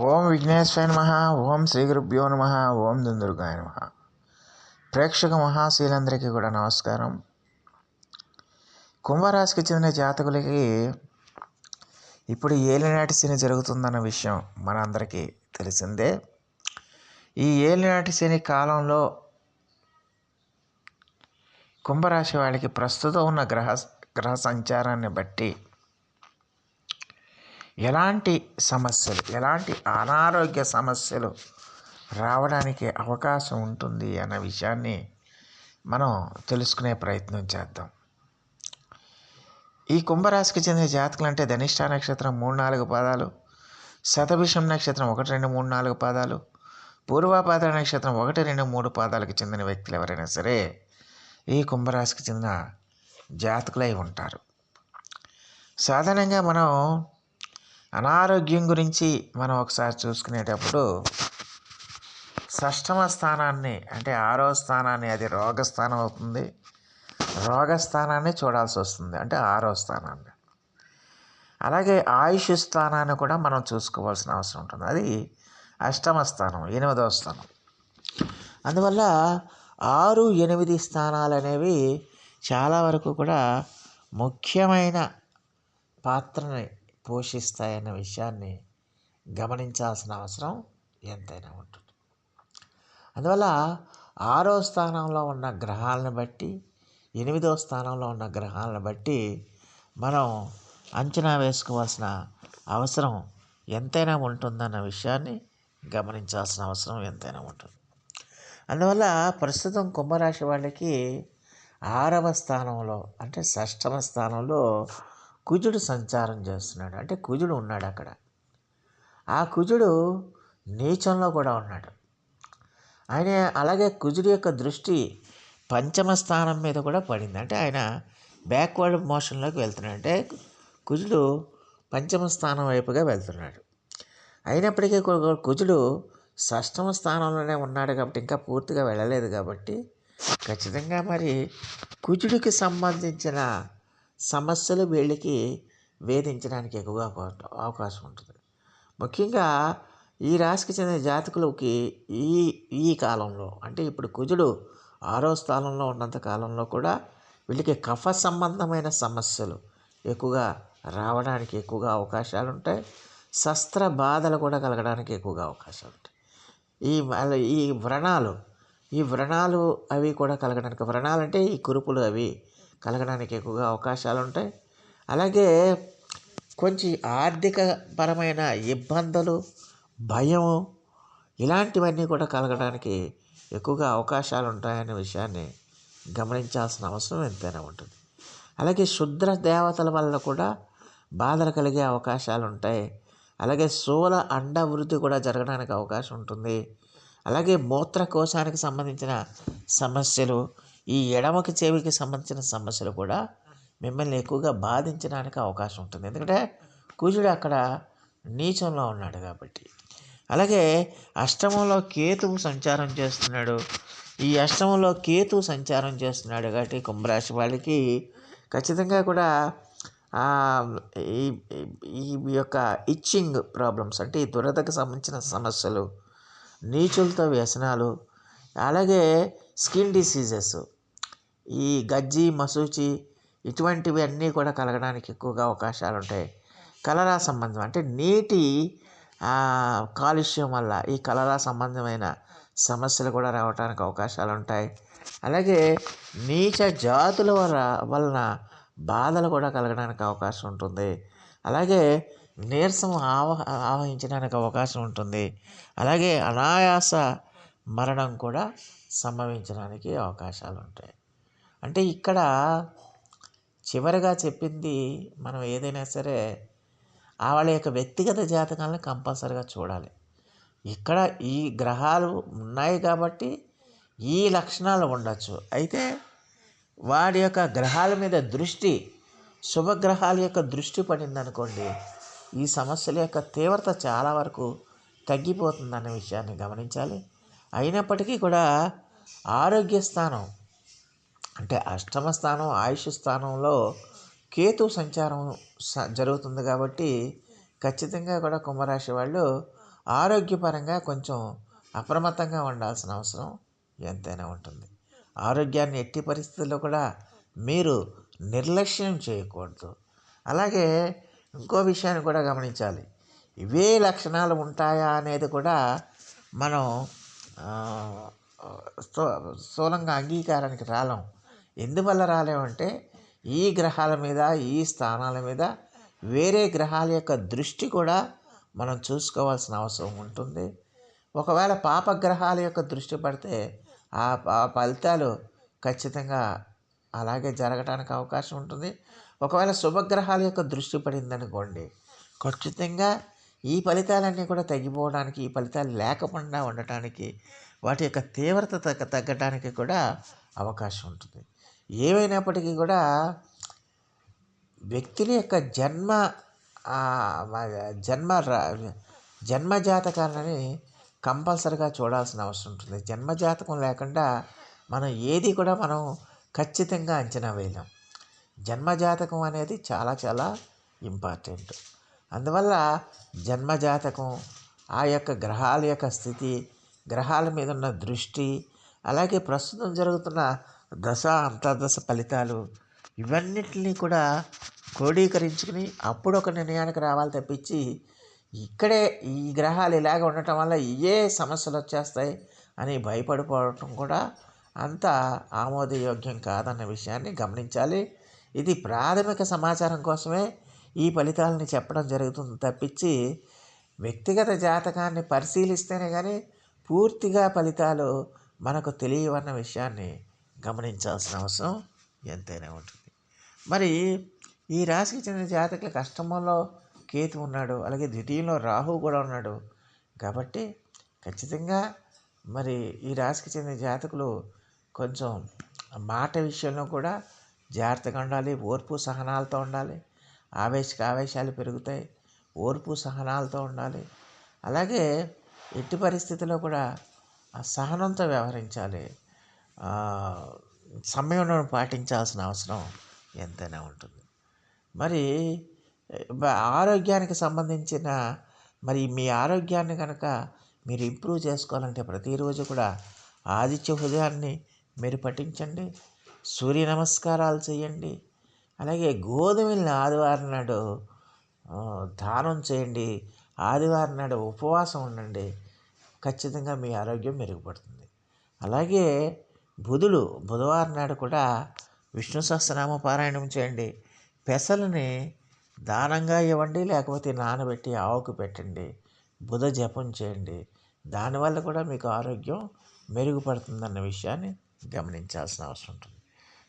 ఓం విఘ్నేశ్వర నమ ఓం శ్రీ గురుభ్యో నమ ఓం దుందుర్గాయ నమ. ప్రేక్షక మహాశీలందరికీ కూడా నమస్కారం. కుంభరాశికి చెందిన జాతకులకి ఇప్పుడు ఏలినాటి శని జరుగుతుందన్న విషయం మనందరికీ తెలిసిందే. ఈ ఏలినాటి శని కాలంలో కుంభరాశి వాళ్ళకి ప్రస్తుతం ఉన్న గ్రహ గ్రహ సంచారాన్ని బట్టి ఎలాంటి సమస్యలు ఎలాంటి అనారోగ్య సమస్యలు రావడానికి అవకాశం ఉంటుంది అన్న విషయాన్ని మనం తెలుసుకునే ప్రయత్నం చేద్దాం. ఈ కుంభరాశికి చెందిన జాతకులు అంటే ధనిష్ట నక్షత్రం మూడు నాలుగు పాదాలు శతభిషం నక్షత్రం ఒకటి రెండు మూడు నాలుగు పాదాలు పూర్వాపాద నక్షత్రం ఒకటి రెండు మూడు పాదాలకు చెందిన వ్యక్తులు ఎవరైనా సరే ఈ కుంభరాశికి చెందిన జాతకులై ఉంటారు. సాధారణంగా మనం అనారోగ్యం గురించి మనం ఒకసారి చూసుకునేటప్పుడు షష్టమ స్థానాన్ని అంటే ఆరో స్థానాన్ని అది రోగస్థానం అవుతుంది. రోగస్థానాన్ని చూడాల్సి వస్తుంది అంటే ఆరో స్థానాన్ని. అలాగే ఆయుష్ స్థానాన్ని కూడా మనం చూసుకోవాల్సిన అవసరం ఉంటుంది. అది అష్టమ స్థానం ఎనిమిదవ స్థానం. అందువల్ల ఆరు ఎనిమిది స్థానాలు అనేవి చాలా వరకు కూడా ముఖ్యమైన పాత్రని పోషిస్తాయన్న విషయాన్ని గమనించాల్సిన అవసరం ఎంతైనా ఉంటుంది. అందువల్ల ఆరో స్థానంలో ఉన్న గ్రహాలను బట్టి ఎనిమిదో స్థానంలో ఉన్న గ్రహాలను బట్టి మనం అంచనా వేసుకోవాల్సిన అవసరం ఎంతైనా ఉంటుందన్న విషయాన్ని గమనించాల్సిన అవసరం ఎంతైనా ఉంటుంది. అందువల్ల ప్రస్తుతం కుంభరాశి వాళ్ళకి ఆరవ స్థానంలో అంటే షష్టమ స్థానంలో కుజుడు సంచారం చేస్తున్నాడు. అంటే కుజుడు ఉన్నాడు అక్కడ. ఆ కుజుడు నీచంలో కూడా ఉన్నాడు. ఆయన అలాగే కుజుడి యొక్క దృష్టి పంచమ స్థానం మీద కూడా పడింది. అంటే ఆయన బ్యాక్వర్డ్ మోషన్లోకి వెళ్తున్నాడు. అంటే కుజుడు పంచమ స్థానం వైపుగా వెళ్తున్నాడు. అయినప్పటికీ కుజుడు షష్టమ స్థానంలోనే ఉన్నాడు కాబట్టి ఇంకా పూర్తిగా వెళ్ళలేదు కాబట్టి ఖచ్చితంగా మరి కుజుడికి సంబంధించిన సమస్యలు వీళ్ళకి వేధించడానికి ఎక్కువగా అవకాశం ఉంటుంది. ముఖ్యంగా ఈ రాశికి చెందిన జాతకులకి ఈ ఈ కాలంలో అంటే ఇప్పుడు కుజుడు ఆరో స్థానంలో ఉన్నంత కాలంలో కూడా వీళ్ళకి కఫ సంబంధమైన సమస్యలు ఎక్కువగా రావడానికి ఎక్కువగా అవకాశాలు ఉంటాయి. శస్త్ర బాధలు కూడా కలగడానికి ఎక్కువగా అవకాశాలు ఉంటాయి. ఈ ఈ వ్రణాలు ఈ వ్రణాలు అవి కూడా కలగడానికి వ్రణాలు అంటే ఈ కురుపులు అవి కలగడానికి ఎక్కువగా అవకాశాలు ఉంటాయి అలాగే కొంచెం ఆర్థిక పరమైన ఇబ్బందులు భయము ఇలాంటివన్నీ కూడా కలగడానికి ఎక్కువగా అవకాశాలు ఉంటాయనే విషయాన్ని గమనించాల్సిన అవసరం ఎంతైనా ఉంటుంది. అలాగే శుద్ర దేవతల వల్ల కూడా బాధలు కలిగే అవకాశాలు ఉంటాయి అలాగే స్థూల అండ వృద్ధి కూడా జరగడానికి అవకాశం ఉంటుంది. అలాగే మూత్రకోశానికి సంబంధించిన సమస్యలు ఈ ఎడమకి చెవికి సంబంధించిన సమస్యలు కూడా మిమ్మల్ని ఎక్కువగా బాధించడానికి అవకాశం ఉంటుంది. ఎందుకంటే కుజుడు అక్కడ నీచంలో ఉన్నాడు కాబట్టి. అలాగే అష్టమంలో కేతువు సంచారం చేస్తున్నాడు. ఈ అష్టమంలో కేతువు సంచారం చేస్తున్నాడు కాబట్టి కుంభరాశి వాళ్ళకి ఖచ్చితంగా కూడా ఈ ఈ ఈ యొక్క ఇచ్చింగ్ ప్రాబ్లమ్స్ అంటే ఈ దురదకు సంబంధించిన సమస్యలు నీచులతో వ్యసనాలు అలాగే స్కిన్ డిసీజెస్ ఈ గజ్జి మసూచి ఇటువంటివి అన్నీ కూడా కలగడానికి ఎక్కువగా అవకాశాలు ఉంటాయి కలరా సంబంధం అంటే నీటి కాలుష్యం వల్ల ఈ కలరా సంబంధమైన సమస్యలు కూడా రావడానికి అవకాశాలు ఉంటాయి అలాగే నీచ జాతుల వల్ల వలన బాధలు కూడా కలగడానికి అవకాశం ఉంటుంది అలాగే నీరసం ఆవ ఆవహించడానికి అవకాశం ఉంటుంది అలాగే అనాయాస మరణం కూడా సంభవించడానికి అవకాశాలు ఉంటాయి అంటే ఇక్కడ చివరిగా చెప్పింది మనం ఏదైనా సరే వాళ్ళ యొక్క వ్యక్తిగత జాతకాలను కంపల్సరిగా చూడాలి. ఇక్కడ ఈ గ్రహాలు ఉన్నాయి కాబట్టి ఈ లక్షణాలు ఉండొచ్చు. అయితే వాడి యొక్క గ్రహాల మీద దృష్టి శుభగ్రహాల యొక్క దృష్టి పడిందనుకోండి ఈ సమస్యల యొక్క తీవ్రత చాలా వరకు తగ్గిపోతుందనే విషయాన్ని గమనించాలి. అయినప్పటికీ కూడా ఆరోగ్య స్థానం అంటే అష్టమ స్థానం ఆయుష్ స్థానంలో కేతు సంచారం స- జరుగుతుంది కాబట్టి ఖచ్చితంగా కూడా కుంభరాశి వాళ్ళు ఆరోగ్యపరంగా కొంచెం అప్రమత్తంగా ఉండాల్సిన అవసరం ఎంతైనా ఉంటుంది. ఆరోగ్యాన్ని ఎట్టి పరిస్థితుల్లో కూడా మీరు నిర్లక్ష్యం చేయకూడదు. అలాగే ఇంకో విషయాన్ని కూడా గమనించాలి. ఇవే లక్షణాలు ఉంటాయా అనేది కూడా మనం స్థూలంగా అంగీకారానికి రాలేం. ఎందువల్ల రాలేమంటే ఈ గ్రహాల మీద ఈ స్థానాల మీద వేరే గ్రహాల యొక్క దృష్టి కూడా మనం చూసుకోవాల్సిన అవసరం ఉంటుంది. ఒకవేళ పాపగ్రహాల యొక్క దృష్టి పడితే ఆ ఆ ఫలితాలు ఖచ్చితంగా అలాగే జరగడానికి అవకాశం ఉంటుంది. ఒకవేళ శుభగ్రహాల యొక్క దృష్టి పడిందనుకోండి ఖచ్చితంగా ఈ ఫలితాలన్నీ కూడా తగ్గిపోవడానికి ఈ ఫలితాలు లేకుండా ఉండటానికి వాటి యొక్క తీవ్రత తగ్గ తగ్గడానికి కూడా అవకాశం ఉంటుంది. ఏమైనప్పటికీ కూడా వ్యక్తుల యొక్క జన్మ జన్మ జన్మ జాతకాలని కంపల్సరిగా చూడాల్సిన అవసరం ఉంటుంది. జన్మ జాతకం లేకుండా మనం ఏది కూడా మనం ఖచ్చితంగా అంచనా వేయలేం. జన్మ జాతకం అనేది చాలా చాలా ఇంపార్టెంట్. అందువల్ల జన్మ జాతకం ఆ యొక్క గ్రహాల యొక్క స్థితి గ్రహాల మీద ఉన్న దృష్టి అలాగే ప్రస్తుతం జరుగుతున్న దశ అంతర్దశ ఫలితాలు ఇవన్నిటిని కూడా క్రోడీకరించుకుని అప్పుడు ఒక నిర్ణయానికి రావాలి తప్పించి ఇక్కడే ఈ గ్రహాలు ఇలాగ ఉండటం వల్ల ఏ సమస్యలు వచ్చేస్తాయి అని భయపడిపోవటం కూడా అంత ఆమోదయోగ్యం కాదన్న విషయాన్ని గమనించాలి. ఇది ప్రాథమిక సమాచారం కోసమే ఈ ఫలితాలని చెప్పడం జరుగుతుంది తప్పించి వ్యక్తిగత జాతకాన్ని పరిశీలిస్తేనే కానీ పూర్తిగా ఫలితాలు మనకు తెలియవన్న విషయాన్ని గమనించాల్సిన అవసరం ఎంతైనా ఉంటుంది. మరి ఈ రాశికి చెందిన జాతకుల కష్టంలో కేతు ఉన్నాడు అలాగే ద్వితీయంలో రాహు కూడా ఉన్నాడు. కాబట్టి ఖచ్చితంగా మరి ఈ రాశికి చెందిన జాతకులు కొంచెం మాట విషయంలో కూడా జాగ్రత్తగా ఉండాలి ఓర్పు సహనాలతో ఉండాలి ఆవేశక ఆవేశాలు పెరుగుతాయి ఓర్పు సహనాలతో ఉండాలి. అలాగే ఎట్టి పరిస్థితుల్లో కూడా ఆ సహనంతో వ్యవహరించాలి. సంయమనం పాటించాల్సిన అవసరం ఎంతైనా ఉంటుంది. మరి ఆరోగ్యానికి సంబంధించిన మరి మీ ఆరోగ్యాన్ని కనుక మీరు ఇంప్రూవ్ చేసుకోవాలంటే ప్రతిరోజు కూడా ఆదిత్య హృదయాన్ని మీరు పఠించండి. సూర్య నమస్కారాలు చేయండి. అలాగే గోధుమల్ని ఆదివారం నాడు దానం చేయండి. ఆదివారం నాడు ఉపవాసం ఉండండి. ఖచ్చితంగా మీ ఆరోగ్యం మెరుగుపడుతుంది. అలాగే బుధుడు బుధవారం నాడు కూడా విష్ణు సహస్రనామ పారాయణం చేయండి. పెసలని దానంగా ఇవ్వండి లేకపోతే నానబెట్టి ఆవుకు పెట్టండి. బుధ జపం చేయండి. దానివల్ల కూడా మీకు ఆరోగ్యం మెరుగుపడుతుందన్న విషయాన్ని గమనించాల్సిన అవసరం ఉంటుంది.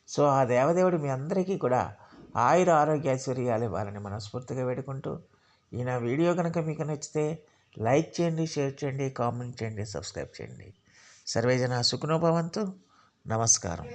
సో ఆ దేవదేవుడు మీ అందరికీ కూడా ఆయుర ఆరోగ్య ఐశ్వర్యాలు ఇవ్వాలని మనస్ఫూర్తిగా వేడుకుంటూ ఈ నా వీడియో కనుక మీకు నచ్చితే లైక్ చేయండి షేర్ చేయండి కామెంట్ చేయండి సబ్స్క్రైబ్ చేయండి. సర్వేజన సుఖనోభవంతు నమస్కారం.